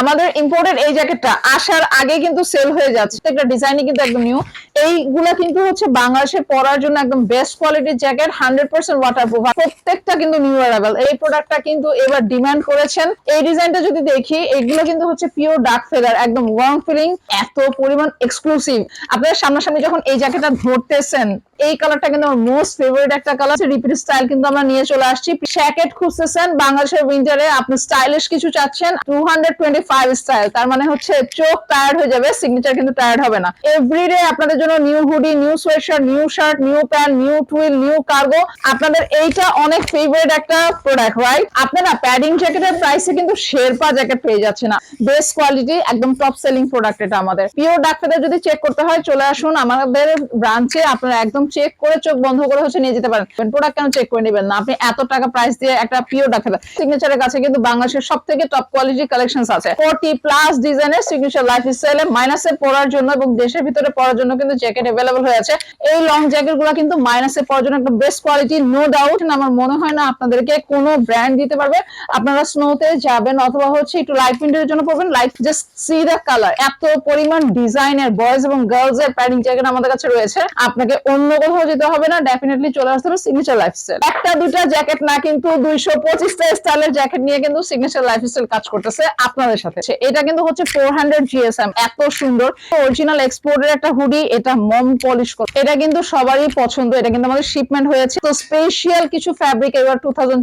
আমাদের ইম্পোর্টেড এই জ্যাকেটটা আসার আগে কিন্তু সেল হয়ে যাচ্ছে। একটা ডিজাইনই কিন্তু একদম নিউ এইগুলা কিন্তু হচ্ছে বাংলাদেশে পরার জন্য একদম বেস্ট কোয়ালিটির jacket hundred percent waterproof প্রত্যেকটা কিন্তু নিউ অ্যারাইভেল এই প্রোডাক্টটা কিন্তু এবার ডিমান্ড করেছেন। এই ডিজাইনটা যদি দেখি, এগুলো কিন্তু হচ্ছে পিওর ডার্ক ফেদার একদম ওয়ার্ম ফিলিং এত পরিমাণ এক্সক্লুসিভ আপনারা সামনাসামনি যখন এই জ্যাকেটটা ধরতেছেন, এই কালারটা কিন্তু আমার মোস্ট ফেভারিট একটা কালার রিপিট স্টাইল কিন্তু আমরা নিয়ে চলে আসছি। জ্যাকেট খুঁজতেছেন, বাংলাদেশের উইন্টারে আপনি স্টাইলিশ কিছু চাচ্ছেন two hundred twenty five style তার মানে হচ্ছে চোখ টায়ার্ড হয়ে যাবে সিগনেচার কিন্তু টায়ার্ড হবে না। এভরিডে আপনাদের জন্য new hoodie new sweater new shirt new pant new twill new cargo আপনাদের এইটা অনেক ফেভারিট একটা প্রোডাক্ট রাইট আপনারা প্যাডিং জ্যাকেটের প্রাইসে কিন্তু শেরপা জ্যাকেট পেয়ে যাচ্ছে না। বেস্ট কোয়ালিটি একদম টপ সেলিং প্রোডাক্ট এটা আমাদের। পিওর ডাক্তারদের যদি চেক করতে হয়, চলে আসুন আমাদের ব্রাঞ্চে আপনারা একদম চেক করে চোখ বন্ধ করে হচ্ছে নিয়ে যেতে পারেন। প্রোডাক্ট কেন চেক করে নেবেন না? আপনি এত টাকা প্রাইস দিয়ে একটা পিওর ডাক্তার সিগনেচারের কাছে কিন্তু বাংলাদেশের সব থেকে টপ কোয়ালিটি কালেকশন আছে। ফোরটি প্লাস ডিজাইনের সিগনেচার লাইফ স্টাইলে মাইনাসে পড়ার জন্য এবং দেশের ভিতরে পড়ার জন্য কিন্তু জ্যাকেট অ্যাভেলেবল হয়ে আছে। এই লং জ্যাকেটগুলো কিন্তু মাইনাসে পরার জন্য একটা বেস্ট কোয়ালিটি নো ডাউট আমার মনে হয় না আপনাদেরকে কোনো ব্র্যান্ড দিতে পারবে। আপনারা স্নোতে যাবেন অথবা হচ্ছে একটু লাইট উইন্ডের জন্য পড়বেন light just see the colour এত পরিমাণ ডিজাইনের বয়েজ এবং গার্লস এর প্যাডিং জ্যাকেট আমাদের কাছে রয়েছে। আপনাকে অন্য কোথাও যেতে হবে না। ডেফিনেটলি চলে আসতে হবে সিগনেচার লাইফস্টাইল একটা, দুটা জ্যাকেট না, কিন্তু দুইশো পঁচিশটা স্টাইলের জ্যাকেট নিয়ে কিন্তু সিগনেচার লাইফস্টাইল কাজ করতেছে আপনাদের সাথে। এটা কিন্তু হচ্ছে ফোর হান্ড্রেড জিএসএম এত সুন্দর। অরিজিনাল এক্সপোর্টের একটা হুডি এটা মম পলিশ করা। এটা কিন্তু সবারই পছন্দ, এটা কিন্তু আমাদের শিপমেন্ট হয়েছে। তো স্পেশাল কিছু ফ্যাব্রিক এবার টু থাউজেন্ড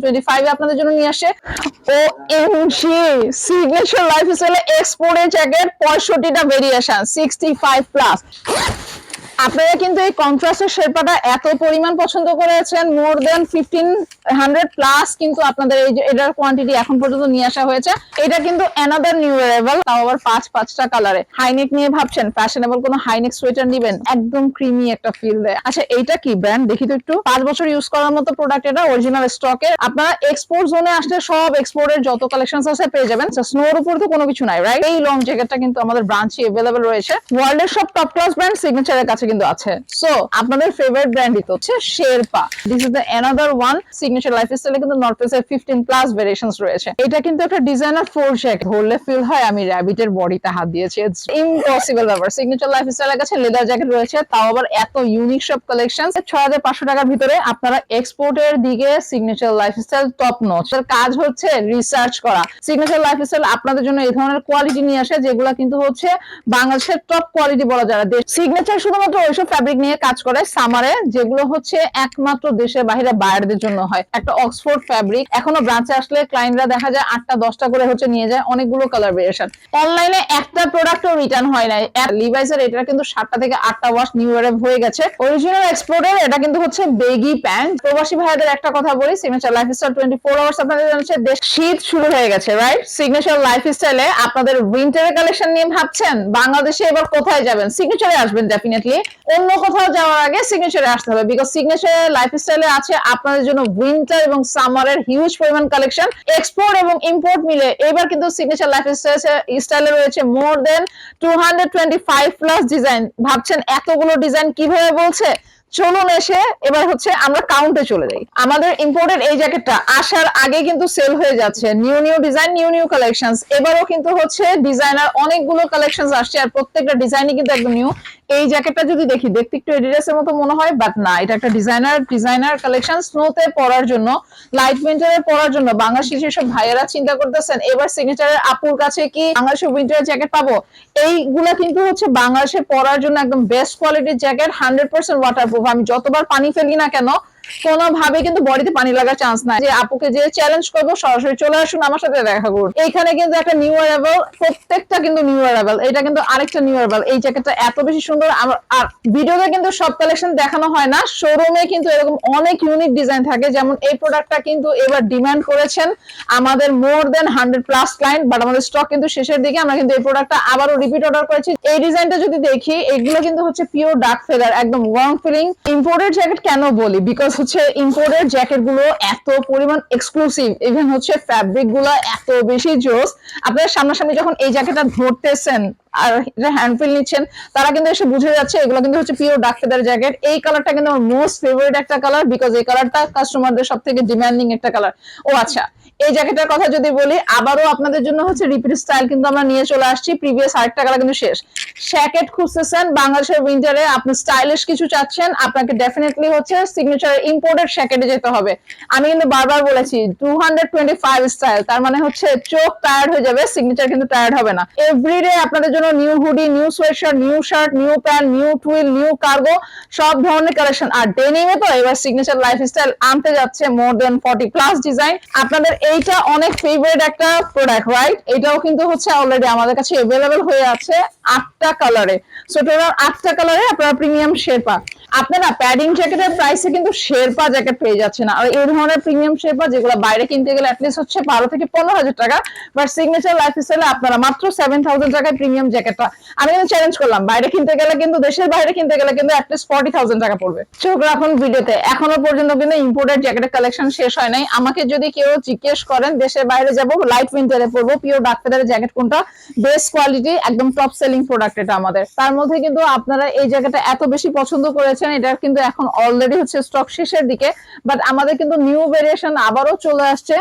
আপনাদের জন্য নিয়ে আসে। O M G signature life lifestyle এক্সপোর্টের জ্যাকেট পঁয়ষট্টিটা ভেরিয়েশন সিক্সটি ফাইভ প্লাস আপনারা কিন্তু এই কন্ট্রাস্টের শেরপাটা এত পরিমাণ পছন্দ করেছেন more than fifteen hundred plus কিন্তু আপনাদের এই যে, এটার কোয়ান্টিটি এখন পর্যন্ত নিয়ে আসা হয়েছে। এটা কিন্তু অ্যানাদার নিউ অ্যারাইভাল তাও আবার পাঁচ, পাঁচটা কালারে হাইনেক নিয়ে ভাবছেন ফ্যাশনেবল কোনো হাইনেক সোয়েটার নিবেন? একদম ক্রিমি একটা ফিল দেয়। আচ্ছা এইটা কি ব্র্যান্ড দেখি তো একটু। পাঁচ বছর ইউজ করার মতো প্রোডাক্ট এটা অরিজিনাল স্টকের আপনারা এক্সপোর্ট জোনে আসলে সব এক্সপোর্টের যত কালেকশন আছে পেয়ে যাবেন। স্নোর উপর তো কোনো কিছু নাই রাইট এই লং জ্যাকেটটা কিন্তু আমাদের ব্রাঞ্চে অ্যাভেলেবল রয়েছে। ওয়ার্ল্ডের সব টপ ক্লাস ব্র্যান্ড সিগনেচারের কাছে কিন্তু আছে। সো আপনাদের ফেভারিট ব্র্যান্ডই তো হচ্ছে sherpa this is the another one signature লাইফস্টাইলে কিন্তু নর্থ ফেসের ফিফটিন প্লাস ভেরিয়েশনস রয়েছে। এটা কিন্তু একটা ডিজাইনার ফোর জ্যাকেট ধরলে ফিল হয়, আমি র্যাবিটের বডিতে হাত দিয়েছি। ইম্পসিবল ব্যাপার। সিগনেচার লাইফস্টাইলের কাছে লেদার জ্যাকেট রয়েছে, তাও আবার এত ইউনিক সব কালেকশন ছয় হাজার পাঁচশো টাকার ভিতরে আপনারা এক্সপোর্টের দিকে সিগনেচার লাইফস্টাইল টপ নোচ কাজ হচ্ছে রিসার্চ করা। সিগনেচার লাইফস্টাইল আপনাদের জন্য এই ধরনের কোয়ালিটি নিয়ে আসে, যেগুলো কিন্তু হচ্ছে বাংলাদেশের টপ কোয়ালিটি বলা যায় সিগনেচার শুধুমাত্র ওইসব ফ্যাব্রিক নিয়ে কাজ করে সামারে যেগুলো হচ্ছে একমাত্র দেশের বাইরে বাইরের জন্য হয়। একটা অক্সফোর্ড ফ্যাব্রিক এখনও ব্রাঞ্চে আসলে ক্লায়েন্টরা দেখা যায় আটটা, দশটা করে হচ্ছে নিয়ে যায় অনেকগুলো কালার ভেরিয়েশন অনলাইনে একটা প্রোডাক্টও রিটার্ন হয় নাই। লিভাইসের এটা কিন্তু সাতটা থেকে আটটা ওয়াশ নিউ ইয়ারে হয়ে গেছে। অরিজিনাল এক্সপোর্টের এটা কিন্তু হচ্ছে বেগি প্যান্ট প্রবাসী ভাইয়াদের একটা কথা বলি signature life style twenty four hours আপনাদের জানাচ্ছে দেশ শীত শুরু হয়ে গেছে রাইট সিগনেচার লাইফস্টাইলে আপনাদের উইন্টারের কালেকশন নিয়ে ভাবছেন? বাংলাদেশে এবার কোথায় যাবেন? সিগনেচারে আসবেন ডেফিনেটলি অন্য কোথাও যাওয়ার আগে সিগনেচারে আসতে হবে বিকজ সিগনেচার লাইফস্টাইলে আছে আপনাদের জন্য উইন্টার এবং সামারের হিউজ পরিমাণ কালেকশন এক্সপোর্ট এবং ইম্পোর্ট মিলে। এবার কিন্তু সিগনেচার লাইফস্টাইল স্টাইলে রয়েছে more than two hundred twenty five plus design ভাবছেন এতগুলো ডিজাইন কীভাবে বলছে? চলুন এসে এবার হচ্ছে আমরা কাউন্টে চলে যাই। আমাদের ইম্পোর্টেড এই জ্যাকেটটা আসার আগে কিন্তু সেল হয়ে যাচ্ছে। New new design new new collection এবারও কিন্তু হচ্ছে ডিজাইনার অনেকগুলো কালেকশন আসছে, আর প্রত্যেকটা ডিজাইনই কিন্তু একদম নিউ এই জ্যাকেটটা যদি দেখি, দেখতে একটু এডিডাস এর মতো মনে হয় বাট না, এটা একটা ডিজাইনার ডিজাইনার কালেকশন স্নোতে পরার জন্য লাইট উইন্টারে পরার জন্য, বাংলাদেশি যেসব ভাইয়েরা চিন্তা করতেছেন, এবার সিগনেচারের আপুর কাছে কি বাংলাদেশের উইন্টারের জ্যাকেট পাবো? এইগুলা কিন্তু হচ্ছে বাংলাদেশে পরার জন্য একদম বেস্ট কোয়ালিটির জ্যাকেট হান্ড্রেড পার্সেন্ট ওয়াটারপ্রুফ আমি যতবার পানি ফেলি না কেন কোনোভাবে কিন্তু বডিতে পানি লাগার চান্স নাই। যে আপুকে যে চ্যালেঞ্জ করব, সরাসরি চলে আসুন আমার সাথে দেখা করুন। এইখানে কিন্তু একটা নিউ অ্যারাইভাল প্রত্যেকটা কিন্তু নিউ অ্যারাইভাল এটা কিন্তু আরেকটা নিউ অ্যারাইভাল এই জ্যাকেটটা এত বেশি সুন্দর আর ভিডিওতে কিন্তু সব কালেকশন দেখানো হয় না। শোরুমে কিন্তু এরকম অনেক ইউনিক ডিজাইন থাকে। যেমন এই প্রোডাক্টটা কিন্তু এবার ডিমান্ড করেছেন আমাদের more than hundred plus client but আমাদের স্টক কিন্তু শেষের দিকে। আমরা কিন্তু এই প্রোডাক্টটা আবারও রিপিট অর্ডার করেছি। এই ডিজাইনটা যদি দেখি, এগুলো কিন্তু হচ্ছে পিওর ডার্ক ফেদার একদম ওয়ার্ম ফিলিং ইম্পোর্টেড জ্যাকেট কেন বলি? বিকজ হচ্ছে ইম্পোর্টেড জ্যাকেটগুলো এত পরিমাণ এক্সক্লুসিভ ইভেন হচ্ছে ফ্যাব্রিকগুলো এত বেশি জোস, আপনারা সামনাসামনি যখন এই জ্যাকেটটা ধরতেছেন আর এটা হ্যান্ড ফিল নিচ্ছেন, তারা কিন্তু এসে বুঝে যাচ্ছে এগুলো কিন্তু হচ্ছে পিওর ডাক ফেদার জ্যাকেট এই কালারটা কিন্তু আমার মোস্ট ফেভারিট একটা কালার বিকজ এই কালারটা কাস্টমারদের সব থেকে ডিমান্ডিং একটা কালার ও আচ্ছা এই জ্যাকেটের কথা যদি বলি, আবারও আপনাদের জন্য হচ্ছে রিপিট স্টাইল কিন্তু আমরা নিয়ে চলে আসছি। প্রিভিয়াস আরেকটা কালার কিন্তু শেষ। শ্যাকেট খুঁজতেছেন, বাংলাদেশের উইন্টারে আপনি স্টাইলিশ কিছু চাচ্ছেন, আপনাকে ডেফিনেটলি হচ্ছে সিগনেচার ইম্পোর্টেড শ্যাকেটে যেতে হবে। আমি কিন্তু বারবার বলেছি টু হান্ড্রেড স্টাইল তার মানে হচ্ছে চোখ টায়ার্ড হয়ে যাবে সিগনেচার কিন্তু টায়ার্ড হবে না। এভরিডে আপনাদের জন্য new hoodie new sweater new shirt new pant new twill new cargo সব ধরনের কালেকশন আর ডেনিমে তো এবার সিগনেচার লাইফ স্টাইল আনতে যাচ্ছে more than forty plus design আপনাদের এইটা অনেক ফেভারিট একটা প্রোডাক্ট রাইট এটাও কিন্তু হচ্ছে অলরেডি আমাদের কাছে অ্যাভেলেবেল হয়ে আছে আটটা কালারে সো টোটাল আটটা কালারে আপনারা প্রিমিয়াম শেরপা আপনারা প্যাডিং জ্যাকেটের প্রাইসে কিন্তু শেরপা জ্যাকেট পেয়ে যাচ্ছেন। আর এই ধরনের প্রিমিয়াম শেরপা যেগুলো বাইরে কিনতে গেলে অ্যাটলিস্ট হচ্ছে বারো থেকে পনেরো হাজার টাকা বাট সিগনেচার লাইফ স্টাইলে আপনারা মাত্র সেভেন থাউজেন্ড টাকায় প্রিমিয়াম জ্যাকেটটা আমি কিন্তু চ্যালেঞ্জ করলাম, বাইরে কিনতে গেলে কিন্তু, দেশের বাইরে কিনতে গেলে কিন্তু অ্যাটলিস্ট ফর্টি থাউজেন্ড টাকা পড়বে। চোখ রাখুন ভিডিওতে, এখনও পর্যন্ত কিন্তু ইম্পোর্টেড জ্যাকেটের কালেকশন শেষ হয় নাই। আমাকে যদি কেউ জিজ্ঞেস করেন, দেশের বাইরে যাব লাইট উইন্টারে পরবো পিওর ডাক্তারের জ্যাকেট কোনটা? বেস্ট কোয়ালিটি একদম টপ সেলিং প্রোডাক্ট এটা আমাদের। তার মধ্যে কিন্তু আপনারা এই জায়গাটা এত বেশি পছন্দ করেছেন এটার কিন্তু এখন অলরেডি হচ্ছে স্টক শেষের দিকে বাট আমাদের কিন্তু নিউ ভেরিয়েশন আবারও চলে আসছে।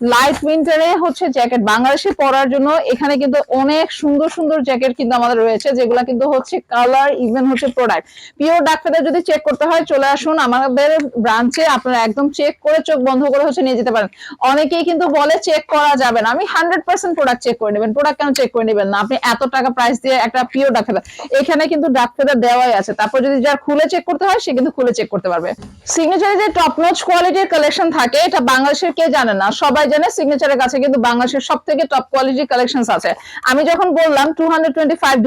লাইট উইন্টারে হচ্ছে জ্যাকেট বাংলাদেশে পরার জন্য এখানে কিন্তু অনেক সুন্দর সুন্দর জ্যাকেট কিন্তু আমাদের রয়েছে, যেগুলো কিন্তু হচ্ছে কালার ইভেন হচ্ছে প্রোডাক্ট পিওর ডাক্তারদের যদি চেক করতে হয়, চলে আসুন আমাদের ব্রাঞ্চে আপনারা একদম চেক করে চোখ বন্ধ করে হচ্ছে নিয়ে যেতে পারেন। অনেকেই কিন্তু বলে চেক করা যাবে না। আমি হান্ড্রেড পার্সেন্ট প্রোডাক্ট চেক করে নেবেন। প্রোডাক্ট কেন চেক করে নেবেন না? আপনি এত টাকা প্রাইস দিয়ে একটা পিওর ডাক্তার এখানে কিন্তু ডাক্তারদের দেওয়াই আছে। তারপর যদি যার খুলে চেক করতে হয়, সে কিন্তু খুলে চেক করতে পারবে। সিগনেচারে যে টপ নচ কোয়ালিটির কালেকশন থাকে, এটা বাংলাদেশের কে জানে না? সবাই জানে সিগনেচারের কাছে কিন্তু বাংলাদেশের সব থেকে টপ কোয়ালিটির কালেকশন আছে। আমি যখন বললাম টু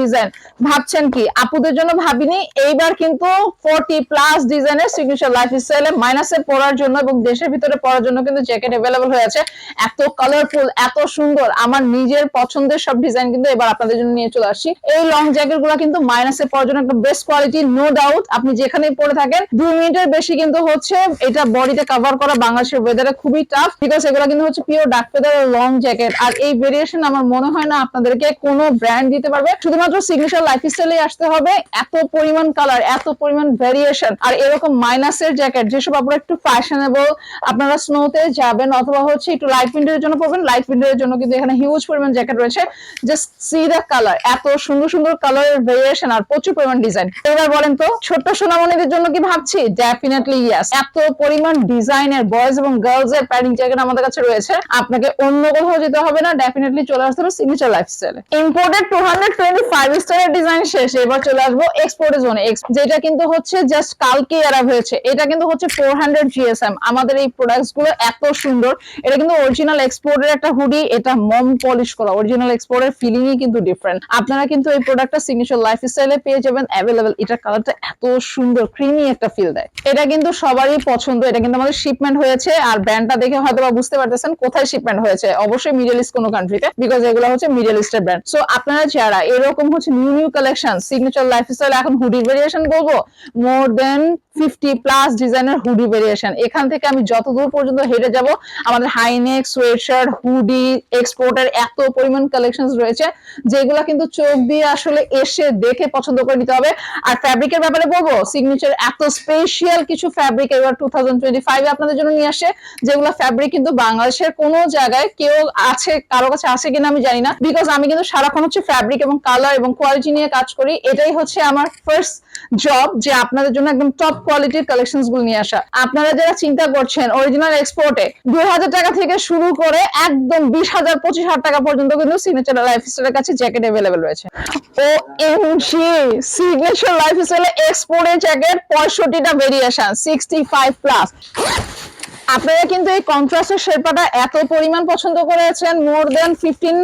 ডিজাইন ভাবছেন কি? আপুদের জন্য ভাবিনি, এইবার কিন্তু ফোরটি প্লাস ডিজাইনের সিগনেচার লাইফ স্টাইলে মাইনাসে পড়ার জন্য এবং দেশের ভিতরে পড়ার জন্য কিন্তু জ্যাকেট অ্যাভেলেবল হয়ে আছে। এত কালারফুল এত সুন্দর, আমার নিজের পছন্দের সব ডিজাইন কিন্তু এবার আপনাদের জন্য নিয়ে চলে আসছি। এই লং জ্যাকেটগুলো কিন্তু মাইনাসে পড়ার জন্য একটা বেস্ট কোয়ালিটি নো ডাউট আপনি যেখানেই পরে থাকেন দুই মিনিটের বেশি কিন্তু হচ্ছে, এটা বডিতে কভার করা বাংলাদেশের ওয়েদারে খুবই টাফ বিকজ এগুলো কিন্তু হচ্ছে পিওর ডাক ফেদারের লং জ্যাকেট আর এই ভেরিয়েশন আমার মনে হয় না আপনাদেরকে কোনো ব্র্যান্ড দিতে পারবে। শুধুমাত্র সিগনেচার লাইফস্টাইলে আসতে হবে। এত পরিমাণ কালার এত পরিমাণ ভেরিয়েশন আর এরকম মাইনাসের জ্যাকেট যেসব আপনারা একটু ফ্যাশনেবল আপনারা স্নোতে যাবেন অথবা হচ্ছে একটু লাইট উইন্ডোর জন্য পড়বেন লাইট উইন্ডোর জন্য কিন্তু এখানে হিউজ পরিমাণ জ্যাকেট রয়েছে। জাস্ট সি দ্য কালার এত সুন্দর সুন্দর কালারের ভেরিয়েশন আর প্রচুর পরিমাণ ডিজাইন এবার বলেন তো, ছোট্ট সোনামণিদের জন্য কি ভাবছি? ডেফিনেটলি ইয়াস এত পরিমাণ ডিজাইনের বয়েজ এবং গার্লস এর প্যাডিং জ্যাকেট আমাদের কাছে রয়েছে। আপনাকে অন্য কোথাও যেতে হবে না ডেফিনেটলি চলে আসতে হবে সিগনেচার লাইফস্টাইলে imported two hundred twenty five স্টারের ডিজাইন শেষ, এবার চলে আসব এক্সপোর্টের জোনে যেটা কিন্তু হচ্ছে জাস্ট কালকে এরা হয়েছে, এটা কিন্তু হচ্ছে ফোর হান্ড্রেড জিএসএম আমাদের এই প্রোডাক্টসগুলো এত সুন্দর, এটা কিন্তু অরিজিনাল এক্সপোর্টের একটা হুডি এটা মম পলিশ করা অরিজিনাল এক্সপোর্টের ফিলিংই কিন্তু ডিফারেন্ট আপনারা কিন্তু এই প্রোডাক্টটা সিগনেচার লাইফস্টাইলে পেয়ে যাবেন অ্যাভেলেবেল এটার কালারটা এত সুন্দর ক্রিমি একটা ফিল দেয়। এটা কিন্তু সবারই পছন্দ, এটা কিন্তু আমাদের শিপমেন্ট হয়েছে, আর ব্র্যান্ডটা দেখে হয়তো বুঝতে পারতেছেন কোথায় শিপমেন্ট হয়েছে? অবশ্যই মিডল ইস্ট কোনো কান্ট্রিতে বিকজ এগুলো হচ্ছে মিডল ইস্টের ব্র্যান্ড সো আপনারা যারা এরকম হচ্ছে new new collection signature lifestyle এখন হুডি ভেরিয়েশন বলব মোর দেন ফিফটি প্লাস ডিজাইনের হুডি ভেরিয়েশন এখান থেকে আমি যতদূর পর্যন্ত হেঁটে যাব, আমাদের হাইনেক সোয়েটশার্ট হুডি এক্সপোর্টের এত পরিমাণ কালেকশন রয়েছে, যেগুলো কিন্তু চোখ দিয়ে আসলে এসে দেখে পছন্দ করে নিতে হবে। আর ফ্যাব্রিকের ব্যাপারে বলব সিগনেচার এত স্পেশাল কিছু ফ্যাব্রিক এবার টু থাউজেন্ড টোয়েন্টি ফাইভ আপনাদের জন্য নিয়ে আসে যেগুলো ফ্যাব্রিক কিন্তু বাংলাদেশের কোনো জায়গায় কেউ আছে, কারও কাছে আছে কিনা আমি জানি না বিকজ আমি কিন্তু সারাক্ষণ হচ্ছে ফ্যাব্রিক এবং কালার এবং কোয়ালিটি নিয়ে কাজ করি। এটাই হচ্ছে আমার ফার্স্ট জব যে আপনাদের জন্য একদম টপ কোয়ালিটির কালেকশনগুলো নিয়ে আসা। আপনারা যারা চিন্তা করছেন অরিজিনাল এক্সপোর্টে দুই হাজার টাকা থেকে শুরু করে একদম বিশ হাজার, পঁচিশ হাজার টাকা পর্যন্ত কিন্তু সিগনেচার লাইফস্টাইলের কাছে জ্যাকেট অ্যাভেলেবেল রয়েছে। ও এম জি সিগনেচার লাইফস্টাইলে এক্সপোর্টের জ্যাকেট পঁয়ষট্টিটা ভেরিয়েশন সিক্সটি ফাইভ প্লাস আপনারা কিন্তু এই কন্ট্রাস্টের শেরপাটা এত পরিমাণ পছন্দ করেছেন more than fifteen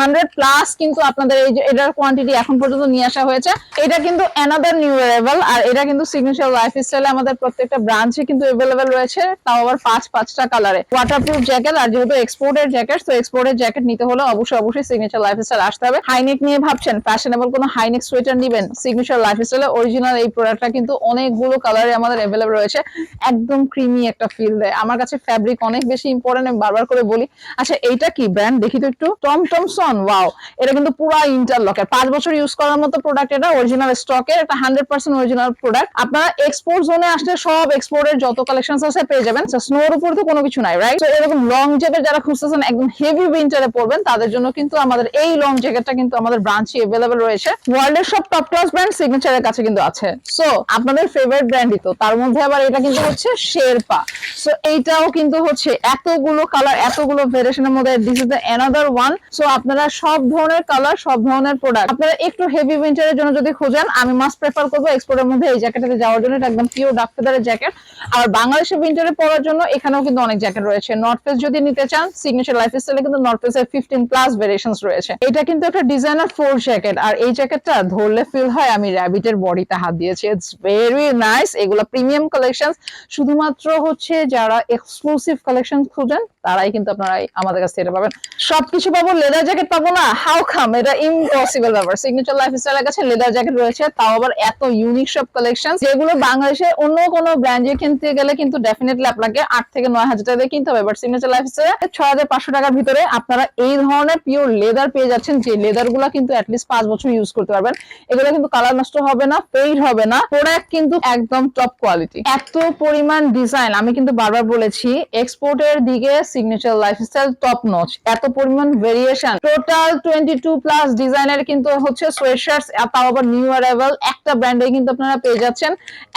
hundred plus কিন্তু আপনাদের এই এটার কোয়ান্টিটি এখন পর্যন্ত নিয়ে আসা হয়েছে। এটা কিন্তু অ্যানাদার নিউ অ্যারাইভাল আর এটা কিন্তু সিগনেচার লাইফ স্টাইলে আমাদের প্রত্যেকটা ব্রাঞ্চে কিন্তু অ্যাভেলেবেল রয়েছে, তাও আবার পাঁচ, পাঁচটা কালারে ওয়াটারপ্রুফ জ্যাকেট আর যেহেতু এক্সপোর্টের জ্যাকেট তো এক্সপোর্টের জ্যাকেট নিতে হলে অবশ্যই অবশ্যই সিগনেচার লাইফ স্টাইল আসতে হবে। হাইনেক নিয়ে ভাবছেন ফ্যাশনেবল কোনো হাইনেক সোয়েটার নিবেন? সিগনেচার লাইফ স্টাইলে অরিজিনাল এই প্রোডাক্টটা কিন্তু অনেকগুলো কালারে আমাদের অ্যাভেলেবল রয়েছে। একদম ক্রিমি একটা ফিল দেয়। আমার কাছে ফ্যাব্রিক অনেক বেশি ইম্পর্টেন্ট আমি বারবার করে বলি। আচ্ছা এইটা কি ব্র্যান্ড দেখি তো একটু। টম টমসন ওয়াও এটা কিন্তু পুরো ইন্টারলকের পাঁচ বছর ইউজ করার মতো প্রোডাক্ট এটা অরিজিনাল স্টকের এটা হান্ড্রেড পার্সেন্ট অরিজিনাল প্রোডাক্ট আপনারা এক্সপোর্ট জোনে আসলে সব এক্সপোর্টের যত কালেকশন আছে পেয়ে যাবেন। স্নোর উপর তো কোনো কিছু নাই রাইট এরকম লং জ্যাকেট যারা খুঁজতেছেন, একদম হেভি উইন্টারে পরবেন, তাদের জন্য কিন্তু আমাদের এই লং জ্যাকেটটা কিন্তু আমাদের ব্রাঞ্চে এভেলেবেল রয়েছে। ওয়ার্ল্ডের সব টপ ক্লাস ব্র্যান্ড সিগনেচারের কাছে কিন্তু আছে। সো আপনাদের ফেভারিট ব্র্যান্ডই তো। তার মধ্যে আবার এটা কিন্তু হচ্ছে শেরপা সো এইটাও কিন্তু হচ্ছে এতগুলো কালার এতগুলো ভেরিয়েশনের মধ্যে this is the another one so আপনারা সব ধরনের কালার সব ধরনের প্রোডাক্ট আপনারা একটু হেভি উইন্টারের জন্য যদি খোঁজেন, আমি মাস্ট প্রেফার করব এক্সপোর্টের মধ্যে এই জ্যাকেটটাতে যাওয়ার জন্য, এটা একদম পিওর ডাক ফেদারের জ্যাকেট আর বাংলাদেশে উইন্টারে পরার জন্য এখানেও কিন্তু অনেক জ্যাকেট রয়েছে। নর্থ ফেস যদি নিতে চান সিগনেচার লাইফ স্টাইলে কিন্তু নর্থ ফেসের ফিফটিন প্লাস ভেরিয়েশনস রয়েছে। এটা কিন্তু একটা ডিজাইনার ফোর জ্যাকেট আর এই জ্যাকেটটা ধরলে ফিল হয় আমি র্যাবিটের বডিতে হাত দিয়েছি। ইটস ভেরি নাইস এগুলো প্রিমিয়াম কালেকশন শুধুমাত্র হচ্ছে যারা এক্সক্লুসিভ কালেকশন খুঁজেন তারাই কিন্তু আপনারা আমাদের কাছ থেকে পাবেন। সবকিছু পাবো লেদার জ্যাকেট পাবো না হাউ খাম এটা ইম্পসিবল ব্যাপার। সিগনেচার লাইফ স্টাইলের কাছে লেদার জ্যাকেট রয়েছে, তাও আবার এত ইউনিক সব কালেকশন যেগুলো বাংলাদেশে অন্য কোনো ব্র্যান্ডে কিনতে গেলে কিন্তু ডেফিনেটলি আপনাকে আট থেকে নয় হাজার টাকা কিনতে হবে। বাট সিগনেচার লাইফ স্টাইলে ছয় হাজার পাঁচশো টাকার ভিতরে আপনারা এই ধরনের পিওর লেদার পেয়ে যাচ্ছেন, যে লেদারগুলা কিন্তু অ্যাটলিস্ট পাঁচ বছর ইউজ করতে পারবেন। এগুলো কিন্তু কালার নষ্ট হবে না ফেড হবে না। প্রোডাক্ট কিন্তু একদম টপ কোয়ালিটি এত পরিমাণ ডিজাইন আমি কিন্তু বারবার বলেছি এক্সপোর্টের দিকে সিগনেচার লাইফস্টাইল টপ নচ এত পরিমাণ variation total twenty two plus ডিজাইনের কিন্তু হচ্ছে সোয়েটশার্টস তাও আবার নিউ অ্যারাইভাল একটা ব্র্যান্ডে কিন্তু আপনারা পেয়ে যাচ্ছেন।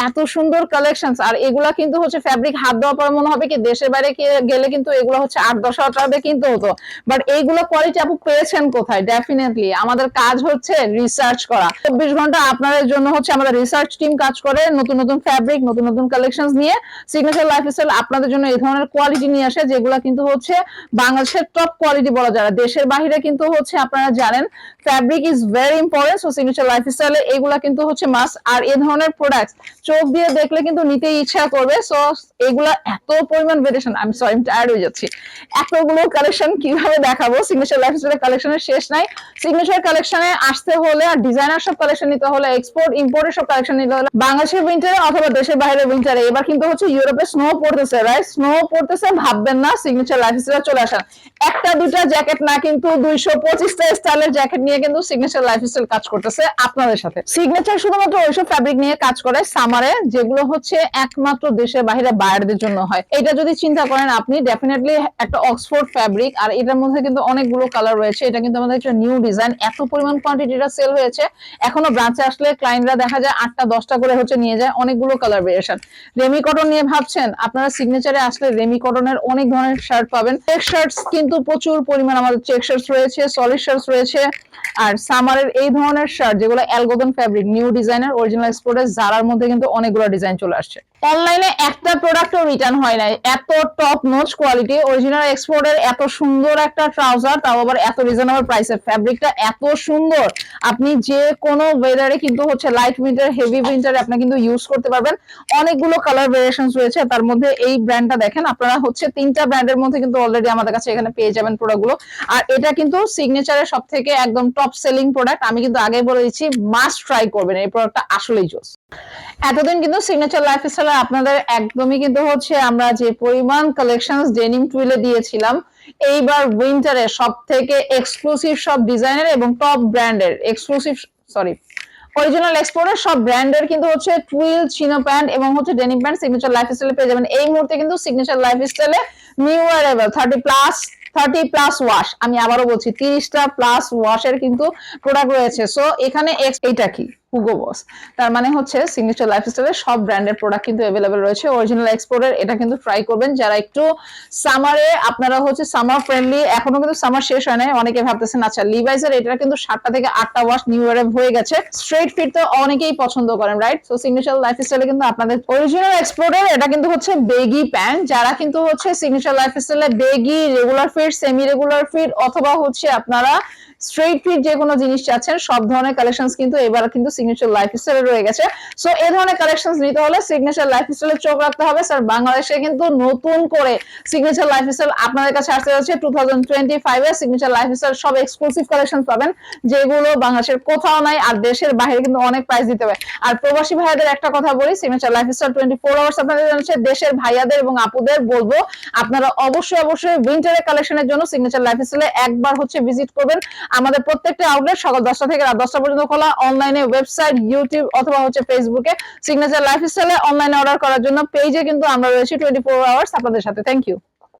এত সুন্দর কালেকশন আর এগুলা কিন্তু হচ্ছে ফ্যাব্রিক হাত দেওয়ার পর মনে হবে কি দেশের বাইরে গেলে কিন্তু এগুলো হচ্ছে আট দশ হাজার কিনতে হতো। বাট এইগুলো কোয়ালিটি আপু পেয়েছেন কোথায়? ডেফিনেটলি আমাদের কাজ হচ্ছে রিসার্চ করা। চব্বিশ ঘণ্টা আপনাদের জন্য হচ্ছে আমাদের রিসার্চ টিম কাজ করে নতুন নতুন ফ্যাব্রিক নতুন নতুন কালেকশন নিয়ে। সিগনেচার লাইফস্টাইল আপনাদের জন্য এই ধরনের কোয়ালিটি নিয়ে আসে, যেগুলো কিন্তু হচ্ছে বাংলাদেশের টপ কোয়ালিটি বলা যায় দেশের বাইরে কিন্তু হচ্ছে আপনারা জানেন fabric is very important so signature লাইফস্টাইলে এগুলা কিন্তু হচ্ছে মাস আর এই ধরনের প্রোডাক্ট চোখ দিয়ে দেখলে কিন্তু নিতে ইচ্ছা করবে সো এগুলা এত পরিমাণ ভেরিয়েশন আমি সরি টায়ার্ড হয়ে যাচ্ছি। এতগুলো কালেকশন কীভাবে দেখাবো? সিগনেচার লাইফস্টাইলের কালেকশনের শেষ নাই। সিগনেচার কালেকশনে আসতে হলে আর ডিজাইনার সব কালেকশন নিতে হলে এক্সপোর্ট ইম্পোর্টের সব কালেকশন নিতে হলে, বাংলাদেশের উইন্টারে অথবা দেশের বাইরে উইন্টারে এবার কিন্তু হচ্ছে ইউরোপে স্নো পড়তেছে রাইট স্নো পড়তেছে, ভাববেন না সিগনেচার চলে আসেন একটা, দুটা জ্যাকেট না, কিন্তু দুইশো পঁচিশটা স্টাইলের জ্যাকেট নিয়ে কিন্তু সিগনেচার কাজ করতেছে আপনাদের সাথে। সিগনেচার শুধুমাত্র ওইসব ফ্যাব্রিক নিয়ে কাজ করে সামারে যেগুলো হচ্ছে একমাত্র দেশের বাইরে বাইরের জন্য হয়। এটা যদি চিন্তা করেন আপনি ডেফিনেটলি একটা অক্সফোর্ড ফ্যাব্রিক আর এটার মধ্যে কিন্তু অনেকগুলো কালার রয়েছে। এটা কিন্তু আমাদের একটা নিউ ডিজাইন এত পরিমাণ কোয়ান্টিটিটা সেল হয়েছে। এখনও ব্রাঞ্চে আসলে ক্লায়েন্টরা দেখা যায় আটটা, দশটা করে হচ্ছে নিয়ে যায়, অনেকগুলো কালার ভেরিয়েশন রেমি কটন নিয়ে ভাবছেন? আপনারা সিগনেচারে আসলে রেমি কটনের অনেক ধরনের শার্ট পাবেন। চেক শার্টস কিন্তু প্রচুর পরিমাণ আমাদের চেক শার্টস রয়েছে সলিড শার্টস রয়েছে। আর সামারের এই ধরনের শার্ট যেগুলো অ্যালগোদন ফ্যাব্রিক নিউ ডিজাইনের অরিজিনাল এক্সপোর্টের জারার মধ্যে কিন্তু অনেকগুলো ডিজাইন চলে আসছে। অনলাইনে একটা প্রোডাক্টও রিটার্ন হয় নাই। এত টপ নোচ কোয়ালিটি অরিজিনাল এক্সপোর্টের এত সুন্দর একটা ট্রাউজার তাও আবার এত রিজনেবল প্রাইসের ফ্যাব্রিকটা এত সুন্দর। আপনি যে কোনো ওয়েদারে কিন্তু হচ্ছে লাইট উইন্টার হেভি উইন্টারে আপনি কিন্তু ইউজ করতে পারবেন। অনেকগুলো কালার ভেরিয়েশন রয়েছে। তার মধ্যে এই ব্র্যান্ডটা দেখেন, আপনারা হচ্ছে তিনটা ব্র্যান্ডের মধ্যে কিন্তু অলরেডি আমাদের কাছে এখানে পেয়ে যাবেন প্রোডাক্টগুলো আর এটা কিন্তু সিগনেচারের সব থেকে একদম টপ সেলিং প্রোডাক্ট আমি কিন্তু আগেই বলে দিচ্ছি মাস্ট ট্রাই করবেন এই প্রোডাক্টটা আসলেই জোস এতদিন কিন্তু সিগনেচার লাইফস্টাইলে আপনাদের একদমই কিন্তু হচ্ছে আমরা যে পরিমাণ কালেকশন ডেনিম টুইলে দিয়েছিলাম, এইবার উইন্টারে সব থেকে এক্সক্লুসিভ সব ডিজাইনের এবং টপ ব্র্যান্ডের এক্সক্লুসিভ সরি অরিজিনাল এক্সপোর্টের সব ব্র্যান্ডের কিন্তু হচ্ছে টুইল চিনো প্যান্ট এবং হচ্ছে ডেনিম প্যান্ট সিগনেচার লাইফ স্টাইলে পেয়ে যাবেন। এই মুহূর্তে কিন্তু সিগনেচার লাইফ স্টাইলে new arrival thirty plus thirty plus wash আমি আবারও বলছি, তিরিশটা প্লাস ওয়াশের কিন্তু প্রোডাক্ট রয়েছে। সো এখানে এইটা কি? হুগো বস তার মানে হচ্ছে সিগনেচার লাইফস্টাইলের সব ব্র্যান্ডের প্রোডাক্ট কিন্তু অ্যাভেলেবেল রয়েছে। অরিজিনাল এক্সপোর্টের এটা কিন্তু ট্রাই করবেন। যারা একটু সামারে আপনারা হচ্ছে সামার ফ্রেন্ডলি এখনও কিন্তু সামার শেষ হয় নাই। অনেকে ভাবতেছেন আচ্ছা লিভাইজের এটা কিন্তু সাতটা থেকে আটটা ওয়াশ নিউ ইয়ারে হয়ে গেছে। স্ট্রেট ফিট তো অনেকেই পছন্দ করেন রাইট সো সিগনেচার লাইফস্টাইলে কিন্তু আপনাদের অরিজিনাল এক্সপোর্টের এটা কিন্তু হচ্ছে বেগি প্যান্ট যারা কিন্তু হচ্ছে সিগনেচার লাইফস্টাইলে baggy regular fit semi regular fit অথবা হচ্ছে আপনারা স্ট্রেট ফিট যে কোনো জিনিস চাচ্ছেন, সব ধরনের কালেকশন কিন্তু এবার কিন্তু সিগনেচার লাইফস্টাইলে রয়ে গেছে। সো এই ধরনের কালেকশন নিতে হলে সিগনেচার লাইফস্টাইলে চোখ রাখতে হবে। স্যার বাংলাদেশে কিন্তু নতুন করে সিগনেচার লাইফস্টাইল আপনাদের কাছে আসতে যাচ্ছে। টু থাউজেন্ড টোয়েন্টি ফাইভে সিগনেচার লাইফস্টাইল সব এক্সক্লুসিভ কালেকশন পাবেন, যেগুলো বাংলাদেশের কোথাও নাই আর দেশের বাইরে কিন্তু অনেক প্রাইস দিতে হবে আর প্রবাসী ভাইয়াদের একটা কথা বলি signature lifestyle twenty four hours আপনাদের জানাচ্ছে দেশের ভাইয়াদের এবং আপুদের বলব, আপনারা অবশ্যই অবশ্যই উইন্টারের কালেকশনের জন্য সিগনেচার লাইফস্টাইলে একবার হচ্ছে ভিজিট করবেন। আমাদের প্রত্যেকটা আউটলেট সকাল দশটা থেকে রাত দশটা পর্যন্ত খোলা। অনলাইনে ওয়েবসাইট ইউটিউব অথবা হচ্ছে ফেসবুকে সিগনেচার লাইফ লাইফস্টাইলে অনলাইনে অর্ডার করার জন্য পেজে কিন্তু আমরা রয়েছি টোয়েন্টি ফোর আওয়ার্স আপনাদের সাথে। Thank you